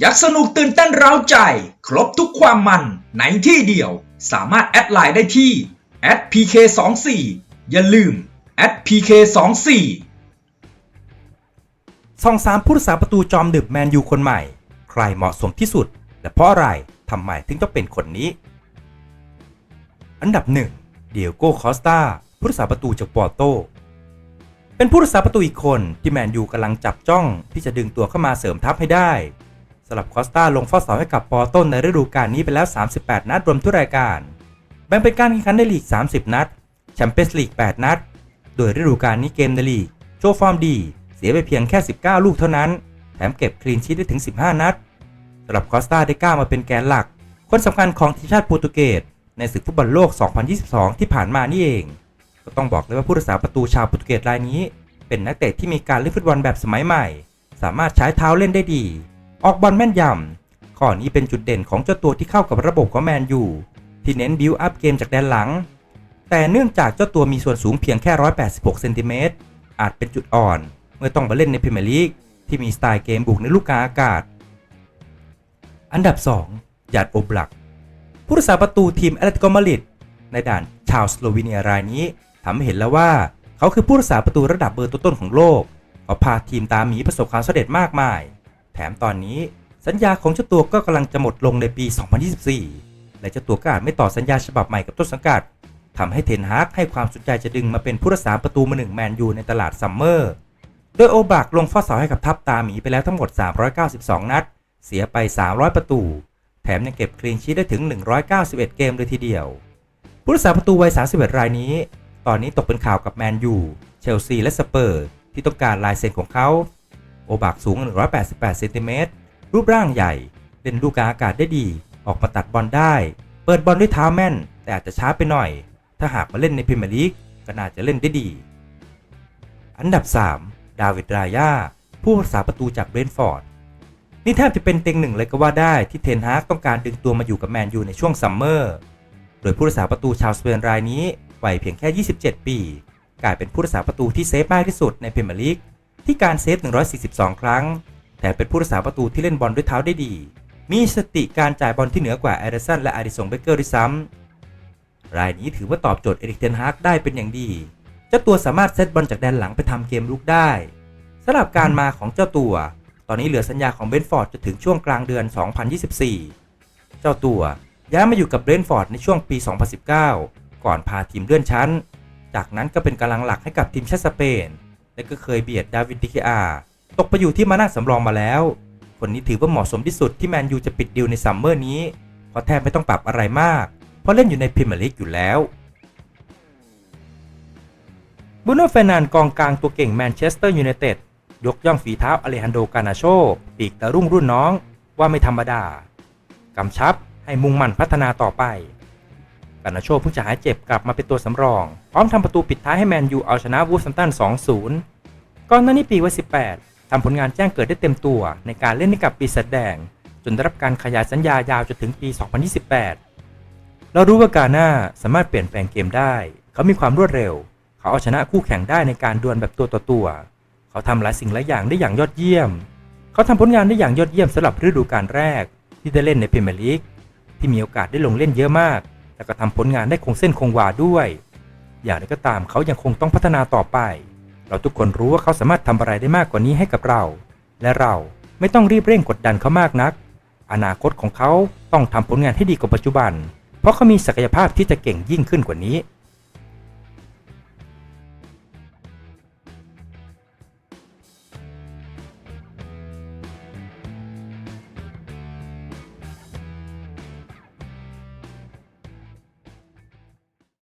อยากสนุกตื่นเต้นเร้าใจ ครบทุกความมันในที่เดียว สามารถแอดไลน์ได้ที่ @pk24 อย่าลืม @pk24 ซองสามผู้รักษาประตูจอมดึกแมนยูคนใหม่ ใครเหมาะสมที่สุด และเพราะอะไรทำไมถึงต้องเป็นคนนี้ อันดับหนึ่งเดียโก้คอสตาผู้รักษาประตูจากปอร์โต เป็นผู้รักษาประตูอีกคนที่แมนยูกำลังจับจ้องที่จะดึงตัวเข้ามาเสริมทัพให้ได้ำหรับคอสตาลงเฝ้าเสาให้กับปอร์โตในฤดูกาลนี้ไปแล้ว 38 นัดรวมทุกรายการ แบ่งเป็นการแข่งขันในลีก 30 นัด แชมเปี้ยนส์ลีก 8 นัด โดยฤดูกาลนี้เกมในลีก โชว์ฟอร์มดี เสียไปเพียงแค่ 19 ลูกเท่านั้น แถมเก็บคลีนชีทได้ถึง 15 นัดสำหรับคอสตาได้ก้าวมาเป็นแกนหลัก คนสำคัญของทีมชาติโปรตุเกสในศึกฟุตบอลโลก 2022 ที่ผ่านมานี่เอง ก็ต้องบอกเลยว่าผู้รักษาประตูชาวโปรตุเกสรายนี้ เป็นนักเตะที่มีการเล่นฟุตบอลแบบสมัยใหม่ สามารถใช้เท้าเล่นได้ดี ออกบอลแม่นยำข้อนี้เป็นจุดเด่นของเจ้าตัวที่เข้ากับระบบของแมนยูที่เน้นบิวอัพเกมจากแดนหลัง แต่เนื่องจากเจ้าตัวมีส่วนสูงเพียงแค่ 186 เซนติเมตรอาจเป็นจุดอ่อนเมื่อต้องมาเล่นในพรีเมียร์ลีกที่มีสไตล์เกมบุกในลูกกาอากาศ อันดับ2ยาดโอบลัก ผู้รักษาประตูทีมแอตเลติโกมาริดในด่านชาวสโลวีเนียรายนี้ทำให้เห็นแล้วว่าเขาคือผู้รักษาประตูระดับเบอร์ต้นๆของโลกเขาพาทีมตามหมีประสบความสำเร็จมากมาย แถมตอนนี้สัญญาของเจ้าตัวก็กำลังจะหมดลงในปี 2024 และเจ้าตัวก็อาจไม่ต่อสัญญาฉบับใหม่กับต้นสังกัดทำให้เทนฮากให้ความสนใจจะดึงมาเป็นผู้รักษาประตูมาหนึ่งแมนยูในตลาดซัมเมอร์ โดยโอบลักลงเฝ้าเสาให้กับทัพตาหมีไปแล้วทั้งหมด 392 นัด เสียไป 300 ประตู แถมยังเก็บคลีนชีทได้ถึง 191 เกมเลยทีเดียว ผู้รักษาประตูวัย 31 รายนี้ ตอนนี้ตกเป็นข่าวกับแมนยู เชลซี และสเปอร์ ที่ต้องการลายเซ็นของเขา บากสูง 188เซนติเมตรรูปร่างใหญ่ เล่นลูกกลางอากาศได้ดี ออกมาตัดบอลได้ เปิดบอลด้วยเท้าแม่น แต่อาจจะช้าไปหน่อย ถ้าหากมาเล่นในพรีเมียร์ลีกก็น่าจะเล่นได้ดี อันดับ 3 ดาวิดรายาผู้รักษาประตูจากเบรนฟอร์ด นี่แทบจะเป็นเต็งหนึ่งเลยก็ว่าได้ที่เทนฮากต้องการดึงตัวมาอยู่กับแมนยูในช่วงซัมเมอร์ โดยผู้รักษาประตูชาวสเปนรายนี้วัยเพียงแค่ 27 ปี กลายเป็นผู้รักษาประตูที่เซฟมากที่สุดในพรีเมียร์ลีก ที่การเซฟ 142 ครั้ง แต่เป็นผู้รักษาประตูที่เล่นบอลด้วยเท้าได้ดี มีสติการจ่ายบอลที่เหนือกว่าแอริสันและอาริสงเบเกอร์ด้วยซ้ำรายนี้ถือว่าตอบโจทย์เอริกเทนฮากได้เป็นอย่างดีเจ้าตัวสามารถเซตบอลจากแดนหลังไปทำเกมลุกได้สำหรับการมาของเจ้าตัว ตอนนี้เหลือสัญญาของเบนฟอร์ดจะถึงช่วงกลางเดือน 2024 เจ้าตัวย้ายมาอยู่กับเบนฟอร์ดในช่วงปี 2019 ก่อนพาทีมเลื่อนชั้น จากนั้นก็เป็นกำลังหลักให้กับทีมชาติสเปน และก็เคยเบียดดาวิดดิเกอาตกไปอยู่ที่มานั่งสำรองมาแล้ว คนนี้ถือว่าเหมาะสมที่สุดที่แมนยูจะปิดดีลในซัมเมอร์นี้เพราะแทบไม่ต้องปรับอะไรมาก เพราะเล่นอยู่ในพรีเมียร์ลีกอยู่แล้วบูโน่เฟนันด์กองกลางตัวเก่งแมนเชสเตอร์ยูไนเต็ดยกย่องฝีเท้าอเลฮันโดกานาโชปีกตะรุ่งรุ่นน้องว่าไม่ธรรมดา กำชับให้มุ่งมั่นพัฒนาต่อไป กานาโชเพิ่งจะหายเจ็บกลับมาเป็นตัวสำรอง พร้อมทำประตูปิดท้ายให้แมนยูเอาชนะวูฟแฮมตัน 2-0 ก่อนหน้านี้ปีวัย18 ทำผลงานแจ้งเกิดได้เต็มตัว ในการเล่นให้กับปีศาจแดง จนได้รับการขยายสัญญายาวจนถึงปี 2028 เรารู้ว่ากาน่าสามารถเปลี่ยนแปลงเกมได้ เขามีความรวดเร็ว เขาเอาชนะคู่แข่งได้ในการดวลแบบตัวต่อตัว เขาทำหลายสิ่งหลายอย่างได้อย่างยอดเยี่ยม เขาทำผลงานได้อย่างยอดเยี่ยมสำหรับฤดูกาลแรก ที่ได้เล่นในพรีเมียร์ลีกที่มีโอกาสได้ลงเล่นเยอะมาก แต่ก็ทำผลงานได้คงเส้นคงวาด้วย อย่างไรก็ตามเขายังคงต้องพัฒนาต่อไป เราทุกคนรู้ว่าเขาสามารถทำอะไรได้มากกว่านี้ให้กับเรา และเราไม่ต้องรีบเร่งกดดันเขามากนัก อนาคตของเขาต้องทำผลงานให้ดีกว่าปัจจุบัน เพราะเขามีศักยภาพที่จะเก่งยิ่งขึ้นกว่านี้